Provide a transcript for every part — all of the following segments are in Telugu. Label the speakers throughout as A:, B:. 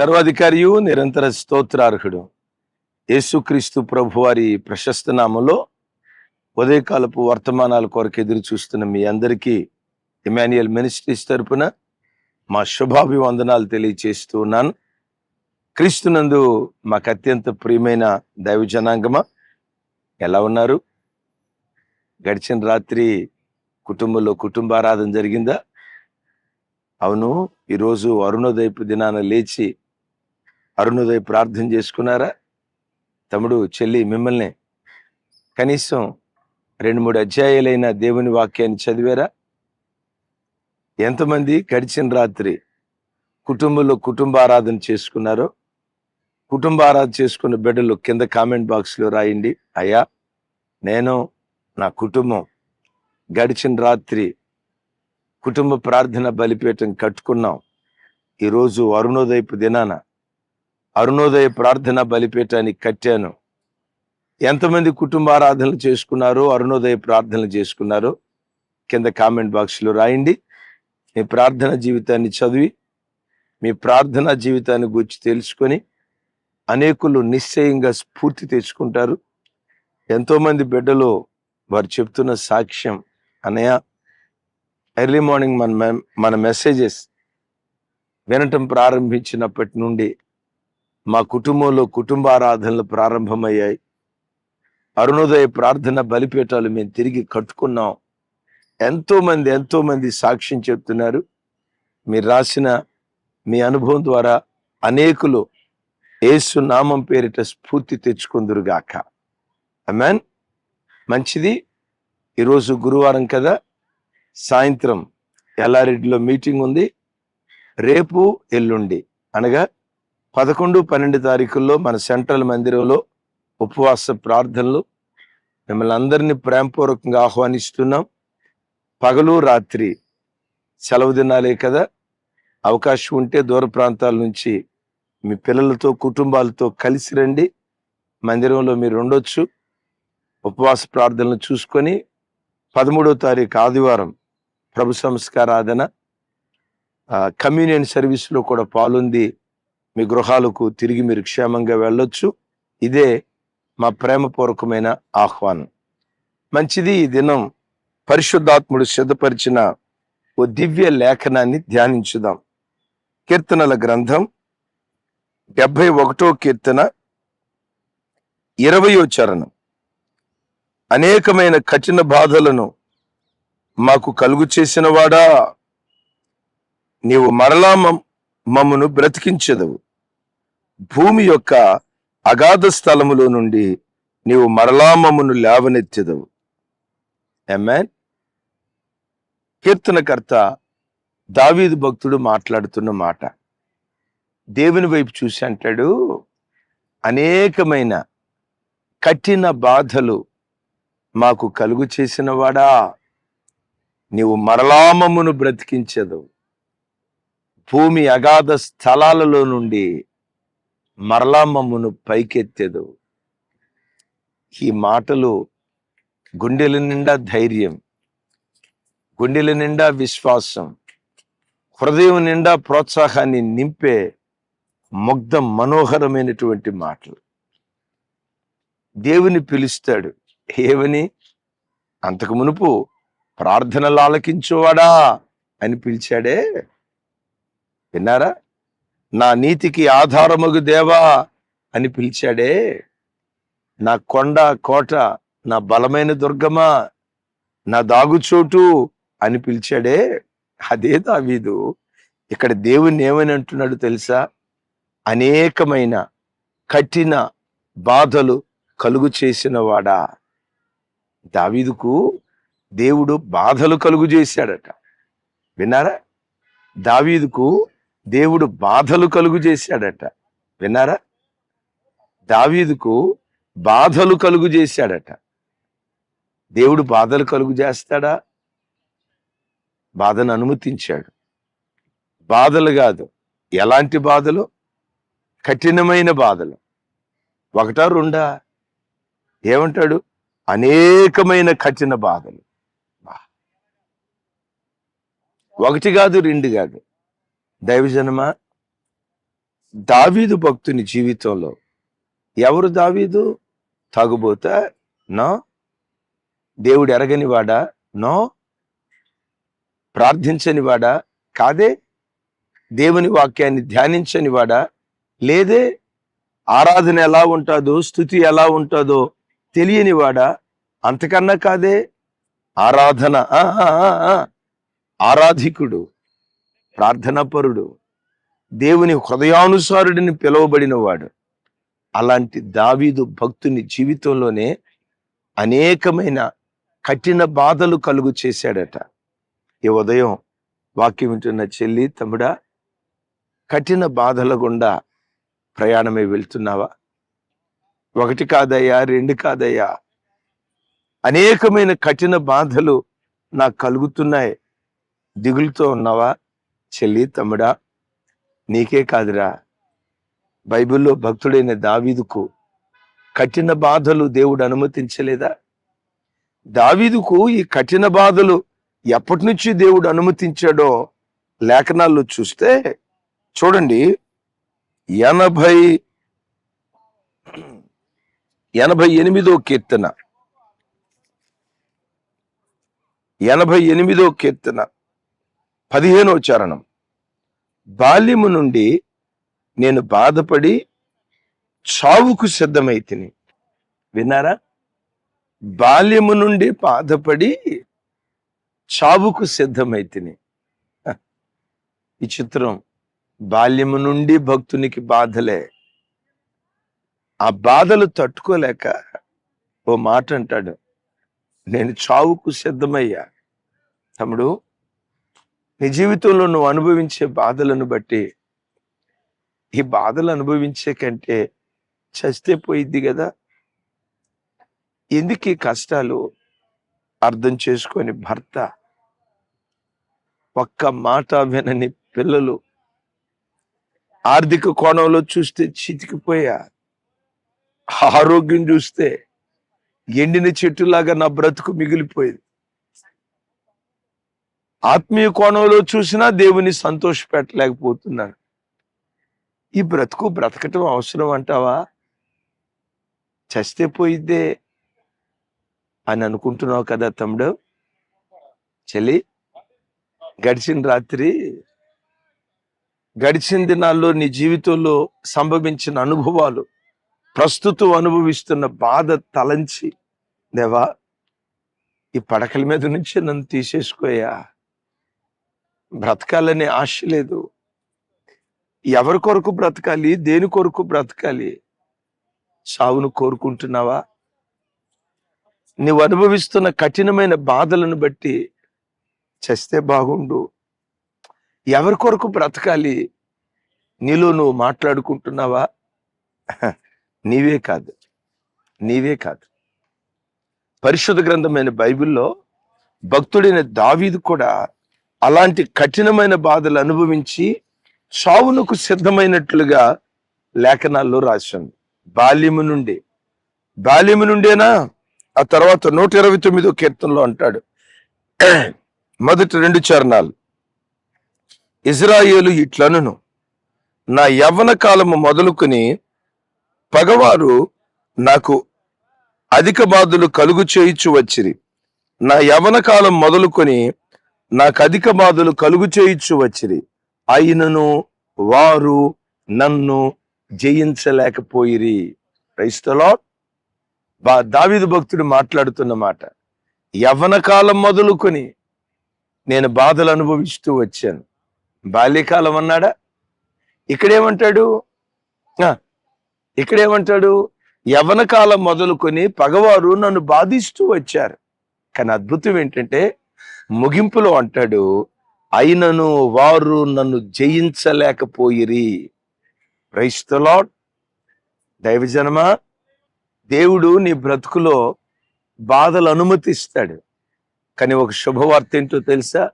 A: సర్వాధికారియు నిరంతర స్తోత్రార్హుడు. యేసుక్రీస్తు ప్రభు వారి ప్రశస్త నామంలో ఉదయకాలపు వర్తమానాల కొరకు ఎదురు చూస్తున్న మీ అందరికీ ఇమాన్యుయల్ మినిస్ట్రీస్ తరపున మా శుభాభివందనాలు తెలియచేస్తూ ఉన్నాను. క్రీస్తునందు మాకు అత్యంత ప్రియమైన దైవ జనాంగమా ఎలా ఉన్నారు? గడిచిన రాత్రి కుటుంబంలో కుటుంబారాధన జరిగిందా? అవును ఈరోజు అరుణోదయపు దినాన లేచి అరుణోదయ ప్రార్థన చేసుకున్నారా? తమ్ముడు చెల్లి మిమ్మల్ని కనీసం రెండు మూడు అధ్యాయాలైన దేవుని వాక్యాన్ని చదివారా? ఎంతమంది గడిచిన రాత్రి కుటుంబంలో కుటుంబ ఆరాధన చేసుకున్నారో? కుటుంబ ఆరాధన చేసుకున్న బిడ్డలు కింద కామెంట్ బాక్స్లో రాయండి. అయ్యా నేను నా కుటుంబం గడిచిన రాత్రి కుటుంబ ప్రార్థన బలిపీఠం కట్టుకున్నాం. ఈరోజు అరుణోదయపు దినాన అరుణోదయ ప్రార్థన బలిపీఠాన్ని కట్టాను. ఎంతమంది కుటుంబారాధనలు చేసుకున్నారో అరుణోదయ ప్రార్థనలు చేసుకున్నారో కింద కామెంట్ బాక్స్లో రాయండి. మీ ప్రార్థన జీవితాన్ని చదివి మీ ప్రార్థనా జీవితాన్ని గురించి తెలుసుకొని అనేకులు నిశ్చయంగా స్ఫూర్తి తెచ్చుకుంటారు. ఎంతోమంది బిడ్డలు వారు చెప్తున్న సాక్ష్యం అనయ ఎర్లీ మార్నింగ్ మన మె- మన మెసేజెస్ వినటం ప్రారంభించినప్పటి నుండి మా కుటుంబంలో కుటుంబ ఆరాధనలు ప్రారంభమయ్యాయి. అరుణోదయ ప్రార్థన బలిపీఠాలు మేము తిరిగి కట్టుకున్నాం. ఎంతో మంది ఎంతో మంది సాక్ష్యం చెప్తున్నారు. మీరు రాసిన మీ అనుభవం ద్వారా అనేకులు ఏసు నామం పేరిట స్ఫూర్తి తెచ్చుకుందరుగాక అమెన్ మంచిది. ఈరోజు గురువారం కదా. సాయంత్రం ఎల్లారెడ్డిలో మీటింగ్ ఉంది. రేపు ఎల్లుండి అనగా పదకొండు పన్నెండు తారీఖుల్లో మన సెంట్రల్ మందిరంలో ఉపవాస ప్రార్థనలు. మిమ్మల్ని అందరినీ ప్రేమపూర్వకంగా ఆహ్వానిస్తున్నాం. పగలు రాత్రి సెలవు దినాలే కదా. అవకాశం ఉంటే దూర ప్రాంతాల నుంచి మీ పిల్లలతో కుటుంబాలతో కలిసి రండి. మందిరంలో మీరు ఉండొచ్చు. ఉపవాస ప్రార్థనలు చూసుకొని పదమూడో తారీఖు ఆదివారం ప్రభు సంస్కారాధన కమ్యూనియన్ సర్వీస్లో కూడా పాలుంది మీ గృహాలకు తిరిగి మీరు క్షేమంగా వెళ్ళొచ్చు. ఇదే మా ప్రేమపూర్వకమైన ఆహ్వానం. మంచిది ఈ దినం. పరిశుద్ధాత్ముడు సిద్ధపరిచిన ఓ దివ్య లేఖనాన్ని ధ్యానించుదాం. కీర్తనల గ్రంథం డెబ్భై ఒకటో కీర్తన ఇరవయో చరణం. అనేకమైన కఠిన బాధలను మాకు కలుగు చేసినవాడా నీవు మరలా మమ్మను బ్రతికించదవు. భూమి యొక్క అగాధ స్థలములో నుండి నీవు మరలా మమ్మను లేవనెత్తెదవు. ఎమ్మెన్ కీర్తనకర్త దావీదు భక్తుడు మాట్లాడుతున్న మాట. దేవుని వైపు చూసి అంటాడు అనేకమైన కఠిన బాధలు మాకు కలుగు చేసిన వాడా నీవు మరలామమును బ్రతికించదు భూమి అగాధ స్థలాలలో నుండి మరలామమ్మును పైకెత్తెదు ఈ మాటలు గుండెల నిండా ధైర్యం గుండెల నిండా విశ్వాసం హృదయం నిండా ప్రోత్సాహాన్ని నింపే ముగ్ధ మనోహరమైనటువంటి మాటలు. దేవుని పిలుస్తాడు ఏమని? అంతకు మునుపు ప్రార్థనలు ఆలకించువాడా? అని పిలిచాడే విన్నారా? నా నీతికి ఆధారమగు దేవా అని పిలిచాడే. నా కొండ కోట నా బలమైన దుర్గమా నా దాగుచోటు అని పిలిచాడే. అదే దావీదు. ఇక్కడ దేవుణ్ణి ఏమని అంటున్నాడు తెలుసా? అనేకమైన కఠిన బాధలు కలుగు చేసిన వాడా దావీదుకు దేవుడు బాధలు కలుగు చేశాడట. విన్నారా? దావీదుకు దేవుడు బాధలు కలుగు చేశాడట. విన్నారా? దావీదుకు బాధలు కలుగు చేశాడట. దేవుడు బాధలు కలుగు చేస్తాడా? బాధను అనుమతించాడు. బాధలు కాదు ఎలాంటి బాధలు? కఠినమైన బాధలు. ఒకటా రెండా? ఏమంటాడు? అనేకమైన కఠిన బాధలు. ఒకటి కాదు రెండు కాదు. దైవజనమా? దావీదు భక్తుని జీవితంలో ఎవరు దావీదు? తాగుబోత? నో? దేవుడు ఎరగని వాడా? నో? ప్రార్థించని వాడా? కాదే? దేవుని వాక్యాన్ని ధ్యానించని వాడా? లేదే? ఆరాధన ఎలా ఉంటుందో స్థుతి ఎలా ఉంటుందో తెలియని వాడా? అంతకన్నా కాదే? ఆరాధన. ఆరాధికుడు. ప్రార్థనాపరుడు దేవుని హృదయానుసారుడిని పిలువబడినవాడు. అలాంటి దావీదు భక్తుని జీవితంలోనే అనేకమైన కఠిన బాధలు కలుగు చేశాడట. ఈ ఉదయం వాక్యం వింటున్న చెల్లి తమ్ముడా కఠిన బాధల గుండా ప్రయాణమే వెళ్తున్నావా? ఒకటి కాదయ్యా రెండు కాదయ్యా. అనేకమైన కఠిన బాధలు నాకు కలుగుతున్నాయి. దిగులుతో ఉన్నావా? చెల్లి తమ్ముడా నీకే కాదురా. బైబిల్లో భక్తుడైన దావీదుకు కఠిన బాధలు దేవుడు అనుమతించలేదా? దావీదుకు ఈ కఠిన బాధలు ఎప్పటి నుంచి దేవుడు అనుమతించాడో లేఖనాల్లో చూస్తే చూడండి. ఎనభై ఎనభై ఎనిమిదో కీర్తన. ఎనభై ఎనిమిదో కీర్తన. పదిహేనో చరణం. బాల్యము నుండి నేను బాధపడి చావుకు సిద్ధమైతిని విన్నారా? బాల్యము నుండి బాధపడి చావుకు సిద్ధమైతిని తిని. ఈ చిత్రం బాల్యము నుండి భక్తునికి బాధలే. ఆ బాధలు తట్టుకోలేక ఓ మాట అంటాడు నేను చావుకు సిద్ధమయ్యా. తమ్ముడు నీ జీవితంలో నువ్వు అనుభవించే బాధలను బట్టి ఈ బాధలు అనుభవించే కంటే చస్తే పోయిద్ది కదా? ఎందుకు ఈ కష్టాలు అర్థం చేసుకొని భర్త ఒక్క మాట వినని పిల్లలు ఆర్థిక కోణంలో చూస్తే చితికిపోయా? ఆరోగ్యం చూస్తే ఎండిన చెట్టులాగా నా బ్రతుకు మిగిలిపోయింది. ఆత్మీయ కోణంలో చూసినా దేవుని సంతోష పెట్టలేకపోతున్నాను ఈ బ్రతుకు బ్రతకటం అవసరం అంటావా? చస్తే పోయిద్దే అని అనుకుంటున్నావు కదా తమ్ముడు? చెల్లి గడిచిన రాత్రి గడిచిన దినాల్లో నీ జీవితంలో సంభవించిన అనుభవాలు ప్రస్తుతం అనుభవిస్తున్న బాధ తలంచి దేవా ఈ పడకల మీద నుంచి నన్ను తీసేసుకోయా బ్రతకాలనే ఆశ లేదు. ఎవరి కొరకు బ్రతకాలి? దేని కొరకు బ్రతకాలి? సావును కోరుకుంటున్నావా? నువ్వు అనుభవిస్తున్న కఠినమైన బాధలను బట్టి చస్తే బాగుండు. ఎవరి కొరకు బ్రతకాలి? నీలో నువ్వు మాట్లాడుకుంటున్నావా? నీవే కాదు. నీవే కాదు. పరిశుద్ధ గ్రంథమైన బైబిల్లో భక్తుడైన దావీదు కూడా అలాంటి కఠినమైన బాధలు అనుభవించి చావునకు సిద్ధమైనట్లుగా లేఖనాల్లో రాశాను. బాల్యము నుండి. బాల్యము నుండేనా? ఆ తర్వాత నూట ఇరవై తొమ్మిదో కీర్తనలో అంటాడు. మొదటి రెండు చరణాలు. ఇజ్రాయేలు ఇట్లనును. నా యవ్వన కాలము మొదలుకొని పగవారు నాకు అధిక బాధలు కలుగు చేయిచు వచ్చిరి. నా యవన కాలం మొదలుకొని నాకు అధిక బాధలు కలుగు చేయించు వచ్చిరి. అయినను వారు నన్ను జయించలేకపోయిరి. క్రైస్తలో బా దావిదు భక్తుడు మాట్లాడుతున్న మాట. యవ్వన కాలం మొదలుకొని నేను బాధలు అనుభవిస్తూ వచ్చాను. బాల్యకాలం అన్నాడా? ఇక్కడేమంటాడు? ఇక్కడేమంటాడు? యవ్వన కాలం మొదలుకొని పగవారు నన్ను బాధిస్తూ వచ్చారు. కానీ అద్భుతం ఏంటంటే ముగింపులో అంటాడు అయినను వారు నన్ను జయించలేకపోయిరి. క్రైస్తలో దైవజనమా దేవుడు నీ బ్రతుకులో బాధలు అనుమతిస్తాడు. కానీ ఒక శుభవార్త ఏంటో తెలుసా?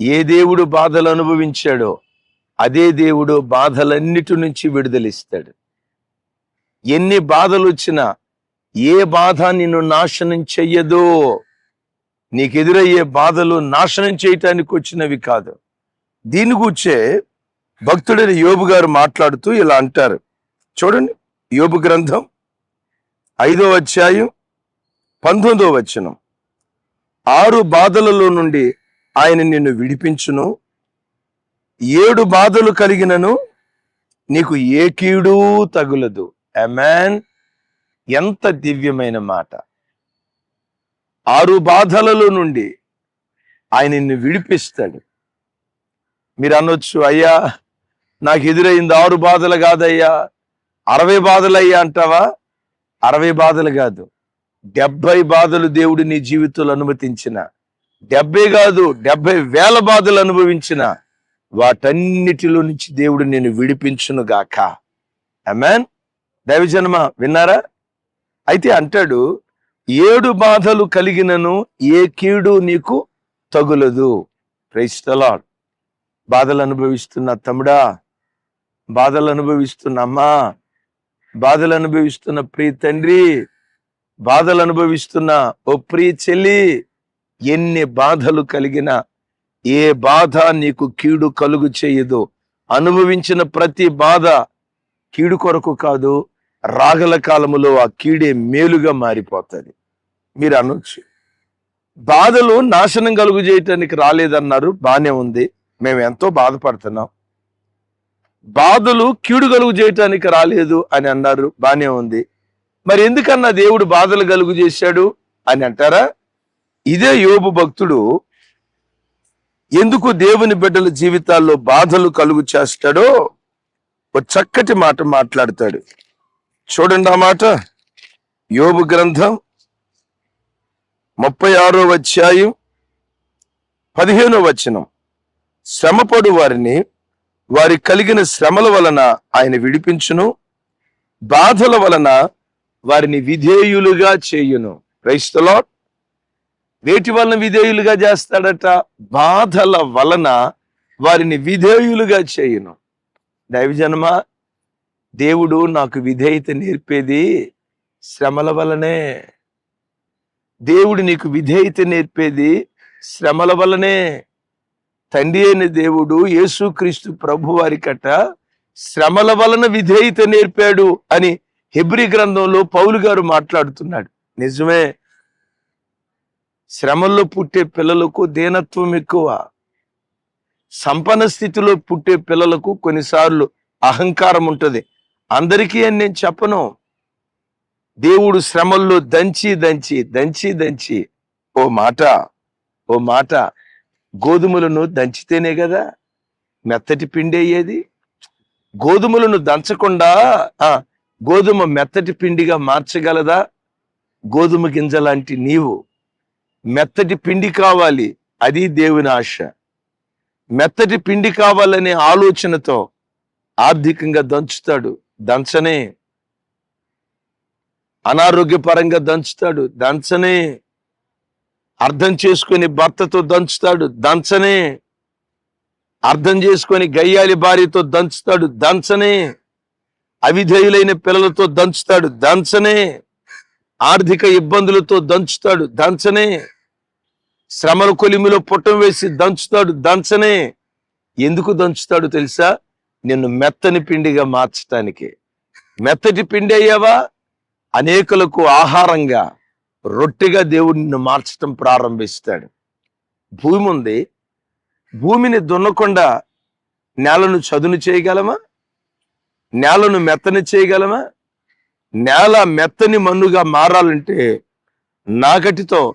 A: ఏ దేవుడు బాధలు అనుభవించాడో అదే దేవుడు బాధలన్నిటి నుంచి విడుదలిస్తాడు. ఎన్ని బాధలు వచ్చినా ఏ బాధ నిన్ను నాశనం చెయ్యదో నీకు ఎదురయ్యే బాధలు నాశనం చేయటానికి వచ్చినవి కాదు. దీని గుర్చే భక్తుడైన యోబు గారు మాట్లాడుతూ ఇలా అంటారు. చూడండి యోబు గ్రంథం ఐదో అధ్యాయం పంతొమ్మిదో వచనం. ఆరు బాధలలో నుండి ఆయన నిన్ను విడిపించును. ఏడు బాధలు కలిగినను నీకు ఏ కీడు తగులదు. అమాన్ ఎంత దివ్యమైన మాట. ఆరు బాధలలో నుండి ఆయన నిన్ను విడిపిస్తాడు. మీరు అనొచ్చు అయ్యా నాకు ఎదురైంది ఆరు బాధలు కాదయ్యా. అరవై బాధలు అయ్యా అంటావా? అరవై బాధలు కాదు. డెబ్బై బాధలు దేవుడు నీ జీవితంలో అనుమతించిన. డెబ్బై కాదు డెబ్బై వేల బాధలు అనుభవించిన. వాటన్నిటిలో నుంచి దేవుడు నేను విడిపించును గాక. అమెన్ దైవజన్మ విన్నారా? అయితే అంటాడు ఏడు బాధలు కలిగినను ఏ కీడు నీకు తగులదు. క్రైస్తలాడ్ బాధలు అనుభవిస్తున్న తమ్ముడా బాధలు అనుభవిస్తున్న అమ్మా బాధలు అనుభవిస్తున్న ప్రియ తండ్రి బాధలు అనుభవిస్తున్న ఓ ప్రియ చెల్లి ఎన్ని బాధలు కలిగిన ఏ బాధ నీకు కీడు కలుగు చేయదు. అనుభవించిన ప్రతి బాధ కీడు కొరకు కాదు రాగల కాలములో ఆ కీడే మేలుగా మారిపోతుంది. మీరు అనొచ్చు. బాధలు నాశనం కలుగు చేయటానికి రాలేదన్నారు బాగానే ఉంది. మేము ఎంతో బాధపడుతున్నాం. బాధలు కీడు కలుగు చేయటానికి రాలేదు అని అన్నారు బాగానే ఉంది. మరి ఎందుకన్నా దేవుడు బాధలు కలుగు చేశాడు అని అంటారా? ఇదే యోబు భక్తుడు ఎందుకు దేవుని బిడ్డల జీవితాల్లో బాధలు కలుగు చేస్తాడో ఒక చక్కటి మాట మాట్లాడతాడు. చూడండి ఆ మాట. యోబు గ్రంథం ముప్పై ఆరో అధ్యాయం పదిహేనో వచనం. శ్రమపడు వారిని వారి కలిగిన శ్రమల వలన ఆయన విడిపించును బాధల వలన వారిని విధేయులుగా చేయును. క్రైస్తలో వేటి వలన విధేయులుగా చేస్తాడట? బాధల వలన వారిని విధేయులుగా చేయును. దైవజన్మ దేవుడు నాకు విధేయత నేర్పేది శ్రమల వలనే. దేవుడు నీకు విధేయత నేర్పేది శ్రమల వలనే తండ్రి అయిన దేవుడు యేసుక్రీస్తు ప్రభు వారికట శ్రమల వలన విధేయత నేర్పాడు అని హెబ్రి గ్రంథంలో పౌలు గారు మాట్లాడుతున్నాడు. నిజమే. శ్రమల్లో పుట్టే పిల్లలకు దీనత్వం ఎక్కువ. సంపన్న స్థితిలో పుట్టే పిల్లలకు కొన్నిసార్లు అహంకారం ఉంటుంది. అందరికీ అని నేను చెప్పను. దేవుడు శ్రమల్లో దంచి దంచి దంచి దంచి. ఓ మాట ఓ మాట. గోధుమలను దంచితేనే కదా మెత్తటి పిండి అయ్యేది. గోధుమలను దంచకుండా గోధుమ మెత్తటి పిండిగా మార్చగలదా? గోధుమ గింజ లాంటి నీవు. మెత్తటి పిండి కావాలి అది దేవుని ఆశ. మెత్తటి పిండి కావాలనే ఆలోచనతో ఆర్థికంగా దంచుతాడు. దంచనే. అనారోగ్యపరంగా దంచుతాడు. దంచనే అర్థం చేసుకొని భర్తతో దంచుతాడు. దంచనే అర్థం చేసుకొని గయ్యాలి భార్యతో దంచుతాడు. దంచనే అవిధేయులైన పిల్లలతో దంచుతాడు. దంచనే ఆర్థిక ఇబ్బందులతో దంచుతాడు. దంచనే శ్రమల కొలిమిలో పుట్టం వేసి దంచుతాడు. దంచనే ఎందుకు దంచుతాడు తెలుసా? నిన్ను మెత్తని పిండిగా మార్చటానికి. మెత్తటి పిండి అయ్యావా? అనేకులకు ఆహారంగా రొట్టెగా దేవుడు నిన్ను మార్చటం ప్రారంభిస్తాడు. భూమి ఉంది. భూమిని దున్నకుండా నేలను చదును చేయగలమా? నేలను మెత్తని చేయగలమా? నేల మెత్తని మన్నుగా మారాలంటే నాగటితో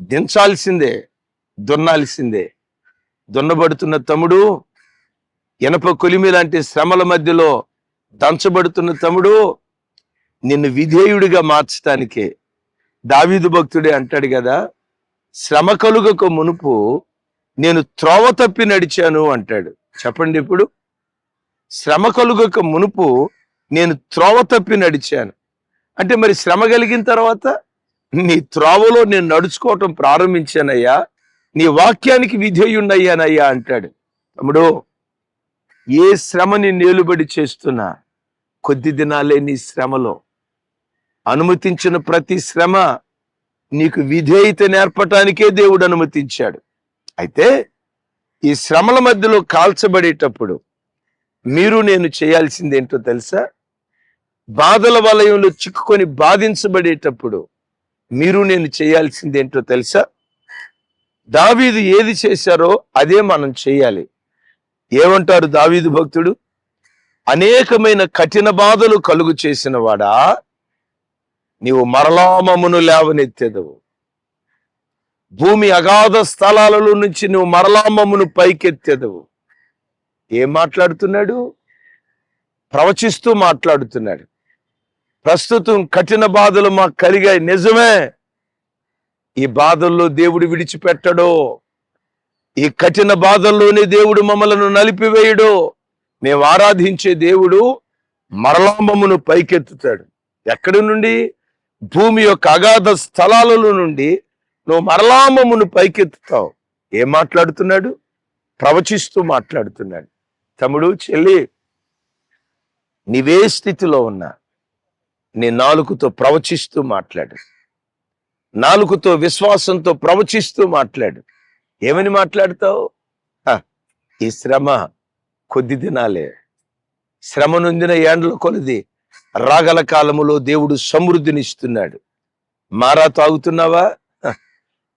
A: దించాల్సిందే దున్నాల్సిందే. దున్నబడుతున్న తమ్ముడు ఇనప కొలిమి లాంటి శ్రమల మధ్యలో దంచబడుతున్న తమ్ముడు నిన్ను విధేయుడిగా మార్చటానికే. దావీదు భక్తుడే అంటాడు కదా శ్రమ కలుగక మునుపు నేను త్రోవ తప్పి నడిచాను అంటాడు. చెప్పండి ఇప్పుడు. శ్రమ కలుగక మునుపు నేను త్రోవ తప్పి నడిచాను. అంటే మరి శ్రమ కలిగిన తర్వాత నీ త్రోవలో నేను నడుచుకోవటం ప్రారంభించానయ్యా నీ వాక్యానికి విధేయుండయ్యానయ్యా అంటాడు. తమ్ముడు ఏ శ్రమని నేలుబడి చేస్తున్నా కొద్ది దినాలే నీ శ్రమలో. అనుమతించిన ప్రతి శ్రమ నీకు విధేయత నేర్పటానికే దేవుడు అనుమతించాడు. అయితే ఈ శ్రమల మధ్యలో కాల్చబడేటప్పుడు మీరు నేను చేయాల్సింది ఏంటో తెలుసా? బాధల వలయంలో చిక్కుకొని బాధించబడేటప్పుడు మీరు నేను చేయాల్సింది ఏంటో తెలుసా? దావీదు ఏది చేశారో అదే మనం చేయాలి. ఏమంటారు దావీదు భక్తుడు? అనేకమైన కఠిన బాధలు కలుగు చేసిన వాడా? నీవు మరలోమమును లేవనెత్తెదవు. భూమి అగాధ స్థలాలలో నుంచి నువ్వు మరలామమును పైకెత్తెదవు. ఏం మాట్లాడుతున్నాడు? ప్రవచిస్తూ మాట్లాడుతున్నాడు. ప్రస్తుతం కఠిన బాధలు మాకు కలిగాయి. నిజమే. ఈ బాధల్లో దేవుడు విడిచిపెట్టడో ఈ కఠిన బాధల్లోనే దేవుడు మమ్మలను నలిపివేయడు మేము ఆరాధించే దేవుడు మరలాంబమును పైకెత్తుతాడు. ఎక్కడి నుండి? భూమి యొక్క అగాధ స్థలాలలో నుండి నువ్వు మరలామమును పైకెత్తుతావు. ఏం మాట్లాడుతున్నాడు? ప్రవచిస్తూ మాట్లాడుతున్నాడు. తమ్ముడు చెల్లి నీవే స్థితిలో ఉన్నా. నీ నాలుగుతో ప్రవచిస్తూ మాట్లాడు. నాలుగుతో విశ్వాసంతో ప్రవచిస్తూ మాట్లాడు. ఏమని మాట్లాడతావు? ఈ శ్రమ కొద్ది దినాలే. శ్రమ నొందిన ఏండ్ల కొలది రాగల కాలములో దేవుడు సమృద్ధినిస్తున్నాడు. మారా తాగుతున్నావా?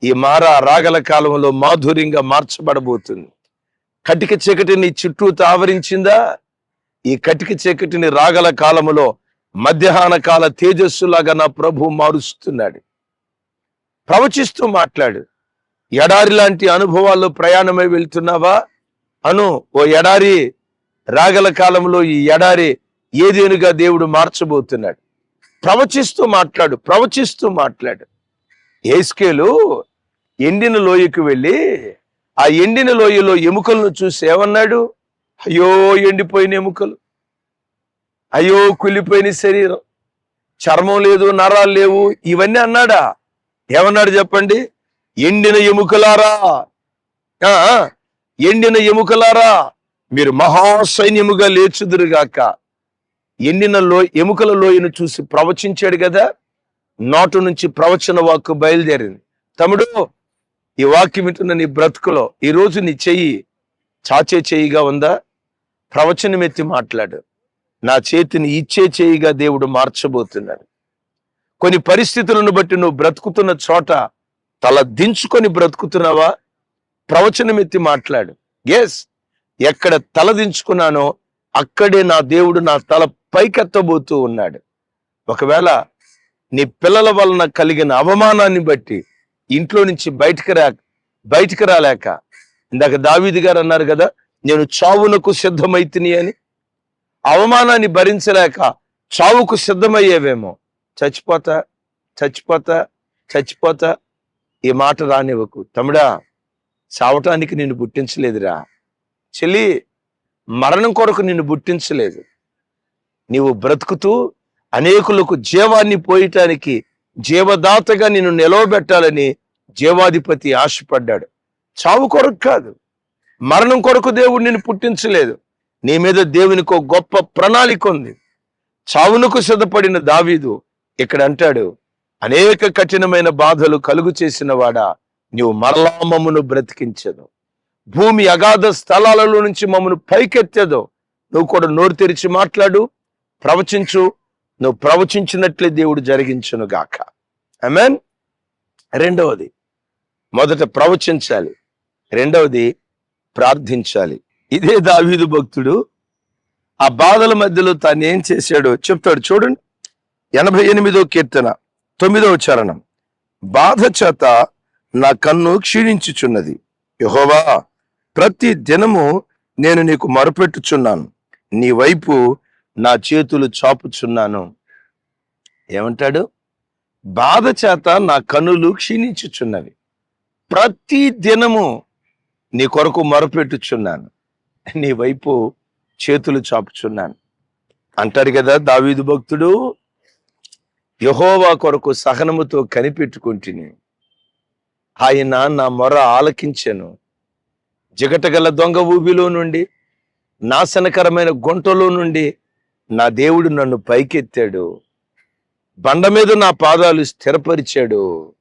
A: ఈ మారా రాగల కాలంలో మాధుర్యంగా మార్చబడబోతుంది. కటిక చీకటిని చుట్టూతో ఆవరించిందా? ఈ కటిక చీకటిని రాగల కాలములో మధ్యాహ్న కాల తేజస్సులాగా నా ప్రభు మారుస్తున్నాడు. ప్రవచిస్తూ మాట్లాడు. ఎడారి లాంటి అనుభవాల్లో ప్రయాణమై వెళ్తున్నావా? అను ఓ ఎడారి రాగల కాలంలో ఈ ఎడారి ఏదేనుగా దేవుడు మార్చబోతున్నాడు? ప్రవచిస్తూ మాట్లాడు ప్రవచిస్తూ మాట్లాడు. ఏస్కేలు ఎండిన లోయకు వెళ్ళి ఆ ఎండిన లోయలో ఎముకలను చూసి ఏమన్నాడు? అయ్యో ఎండిపోయిన ఎముకలు. అయ్యో కుళ్ళిపోయిన శరీరం. చర్మం లేదు నరాలు లేవు ఇవన్నీ అన్నాడా? ఏమన్నాడు చెప్పండి? ఎండిన ఎముకలారా? ఆ, ఎండిన ఎముకలారా? మీరు మహాసైన్యముగా లేచుదురుగాక. ఎండిన లో ఎముకల లోయను చూసి ప్రవచించాడు కదా? నోటు నుంచి ప్రవచన వాక్కు బయలుదేరింది. తమ్ముడు ఈ వాక్యం వింటున్న నీ బ్రతుకులో ఈ రోజు నీ చెయ్యి చాచే చెయ్యిగా ఉందా? ప్రవచనం ఎత్తి మాట్లాడు. నా చేతిని ఇచ్చే చేయిగా దేవుడు మార్చబోతున్నాడు. కొన్ని పరిస్థితులను బట్టి నువ్వు బ్రతుకుతున్న చోట తల దించుకొని బ్రతుకుతున్నావా? ప్రవచనం ఎత్తి మాట్లాడు. ఎస్ ఎక్కడ తల దించుకున్నానో అక్కడే నా దేవుడు నా తల పైకెత్తబోతూ ఉన్నాడు. ఒకవేళ నీ పిల్లల వలన కలిగిన అవమానాన్ని బట్టి ఇంట్లో నుంచి బయటికి రా బయటికి రాలేక ఇందాక దావీది గారు అన్నారు కదా నేను చావునకు సిద్ధమైతిని అని? అవమానాన్ని భరించలేక చావుకు సిద్ధమయ్యేవేమో? చచ్చిపోతా చచ్చిపోతా చచ్చిపోతా ఈ మాట రానివ్వకు. తమ్ముడా చావటానికి నిన్ను పుట్టించలేదురా. చెల్లి మరణం కొరకు నిన్ను పుట్టించలేదు. నీవు బ్రతుకుతూ అనేకులకు జీవాన్ని పోయటానికి జీవదాతగా నిన్ను నిలవబెట్టాలని జీవాధిపతి ఆశపడ్డాడు. చావు కొరకు కాదు. మరణం కొరకు దేవుడు నిన్ను పుట్టించలేదు. నీ మీద దేవునికి ఒక గొప్ప ప్రణాళిక ఉంది. చావునకు సిద్ధపడిన దావీదు ఇక్కడ అంటాడు అనేక కఠినమైన బాధలు కలుగు చేసిన వాడా నీవు మరలా మమ్మను బ్రతికించదు భూమి అగాధ స్థలాలలో నుంచి మమ్మను పైకెత్తేదో నువ్వు కూడా నోరు తెరిచి మాట్లాడు. ప్రవచించు నువ్వు ప్రవచించినట్లే దేవుడు జరిగించును గాక. ఆమెన్ రెండవది మొదట ప్రవచించాలి. రెండవది ప్రార్థించాలి. ఇదే దావీదు భక్తుడు ఆ బాధల మధ్యలో తాను ఏం చేశాడో చెప్తాడు చూడండి. ఎనభై ఎనిమిదో కీర్తన తొమ్మిదవ చరణం. బాధ చేత నా కన్ను క్షీణించుచున్నది. యహోవా ప్రతి దినము నేను నీకు మరుపెట్టుచున్నాను. నీ వైపు నా చేతులు చాపుచున్నాను. ఏమంటాడు? బాధ చేత నా కన్నులు క్షీణించుచున్నవి. ప్రతి దినము నీ కొరకు మొరపెట్టుచున్నాను. నీ వైపు చేతులు చాపుచున్నాను. అంటారు కదా దావీదు భక్తుడు యహోవా కొరకు సహనముతో కనిపెట్టుకుంటుని ఆయన నా మొర ఆలకించాను. జిగటగల దొంగ ఊబిలో నుండి నాశనకరమైన గుంటలో నుండి నా దేవుడు నన్ను పైకెత్తాడు. బండ మీద నా పాదాలు స్థిరపరిచాడు.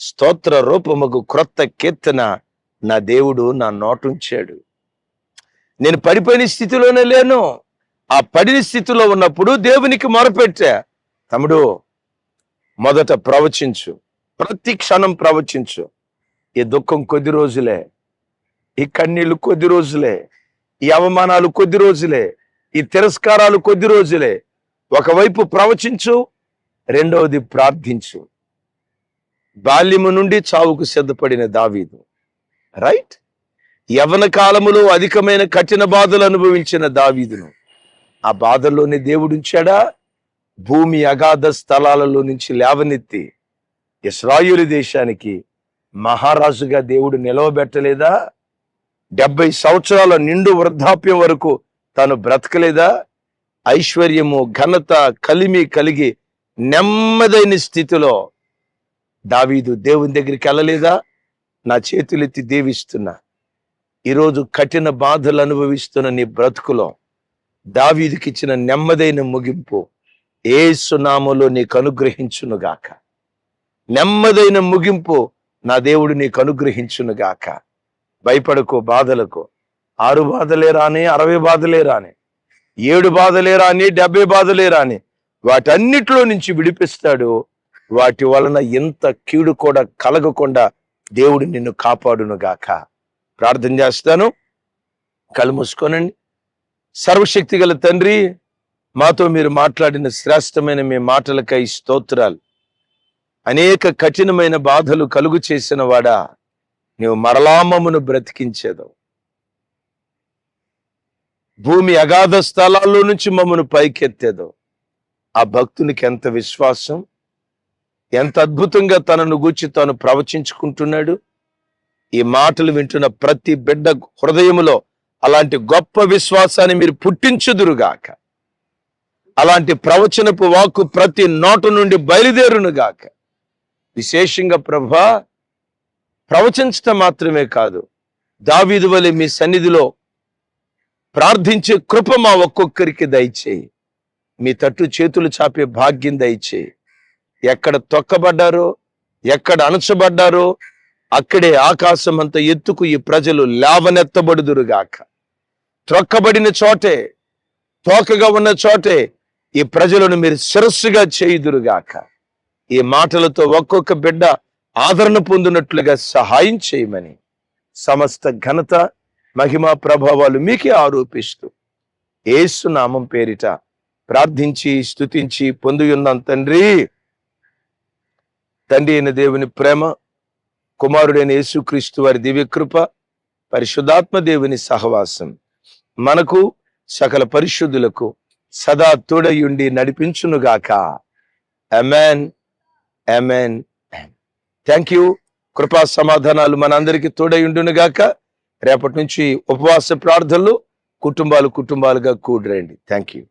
A: స్తోత్ర రూపముకు క్రొత్త కీర్తన నా దేవుడు నా నోటుంచాడు. నేను పడిపోయిన స్థితిలోనే లేను. ఆ పడిన స్థితిలో ఉన్నప్పుడు దేవునికి మొరపెట్టా. తమ్ముడు మొదట ప్రవచించు. ప్రతి క్షణం ప్రవచించు. ఈ దుఃఖం కొద్ది రోజులే. ఈ కన్నీళ్ళు కొద్ది రోజులే. ఈ అవమానాలు కొద్ది రోజులే. ఈ తిరస్కారాలు కొద్ది రోజులే. ఒకవైపు ప్రవచించు రెండవది ప్రార్థించు. బాల్యము నుండి చావుకు సిద్ధపడిన దావీదు. రైట్? యవన కాలములో అధికమైన కఠిన బాధలు అనుభవించిన దావీదును. ఆ బాధల్లోనే దేవుడుంచాడా? భూమి అగాధ స్థలాలలో నుంచి లేవనెత్తి ఇస్రాయులు దేశానికి మహారాజుగా దేవుడు నిలవబెట్టలేదా? డెబ్బై సంవత్సరాల నిండు వృద్ధాప్యం వరకు తను బ్రతకలేదా? ఐశ్వర్యము ఘనత కలిమి కలిగి నెమ్మదైన స్థితిలో దావీదు దేవుని దగ్గరికి వెళ్ళలేదా? నా చేతులెత్తి దేవిస్తున్నా. ఈరోజు కఠిన బాధలు అనుభవిస్తున్న నీ బ్రతుకులో దావీదుకి ఇచ్చిన నెమ్మదైన ముగింపు ఏ సునామలో నీకు అనుగ్రహించునుగాక. నెమ్మదైన ముగింపు నా దేవుడు నీకు అనుగ్రహించునుగాక. భయపడకు బాధలకు. ఆరు బాధలే రాని అరవై బాధలే రాని ఏడు బాధలే రాని డెబ్బై బాధలే రాని వాటన్నిటిలో నుంచి విడిపిస్తాడు. వాటి వలన ఎంత కీడు కూడా కలగకుండా దేవుడు నిన్ను కాపాడునుగాక. ప్రార్థన చేస్తాను. కళ్ళు మూసుకోనండి. సర్వశక్తి గల తండ్రి మాతో మీరు మాట్లాడిన శ్రేష్టమైన మీ మాటలకై స్తోత్రాలు. అనేక కఠినమైన బాధలు కలుగు చేసిన వాడా నీవు మరలామమును బ్రతికించేదావు. భూమి అగాధ స్థలాల్లో నుంచి మమ్మను పైకెత్తేదో ఆ భక్తునికి ఎంత విశ్వాసం ఎంత అద్భుతంగా తనను గూర్చి తాను ప్రవచించుకుంటున్నాడు. ఈ మాటలు వింటున్న ప్రతి బిడ్డ హృదయములో అలాంటి గొప్ప విశ్వాసాన్ని మీరు పుట్టించుదురుగాక. అలాంటి ప్రవచనపు వాక్కు ప్రతి నోటు నుండి బయలుదేరునుగాక. విశేషంగా ప్రభా ప్రవచించటం మాత్రమే కాదు దావీదు వలె మీ సన్నిధిలో ప్రార్థించే కృప మా ఒక్కొక్కరికి దయచేయి మీ తట్టు చేతులు చాపే భాగ్యం దయచేయి ఎక్కడ తొక్కబడ్డారో ఎక్కడ అణచబడ్డారో అక్కడే ఆకాశం అంత ఎత్తుకు ఈ ప్రజలు లేవనెత్తబడుదురుగాక. త్రొక్కబడిన చోటే తోకగా ఉన్న చోటే ఈ ప్రజలను మీరు శిరస్సుగా చేయుదురుగాక. ఈ మాటలతో ఒక్కొక్క బిడ్డ ఆదరణ పొందినట్లుగా సహాయం చేయమని. సమస్త ఘనత మహిమ ప్రభావాలు మీకే ఆరోపిస్తూ ఏసు నామం పేరిట ప్రార్థించి స్తుతించి పొంది తండ్రి. తండ్రి అయిన దేవుని ప్రేమ కుమారుడైన యేసుక్రీస్తు వారి దివ్యకృప పరిశుద్ధాత్మ దేవుని సహవాసం మనకు సకల పరిశుద్ధులకు సదా తోడయుండి నడిపించునుగాక. అమెన్ అమెన్ థ్యాంక్ యూ కృపా సమాధానాలు మనందరికీ తోడయుండునుగాక. రేపటి నుంచి ఉపవాస ప్రార్థనలు కుటుంబాలు కుటుంబాలుగా కూడిరండి. Thank you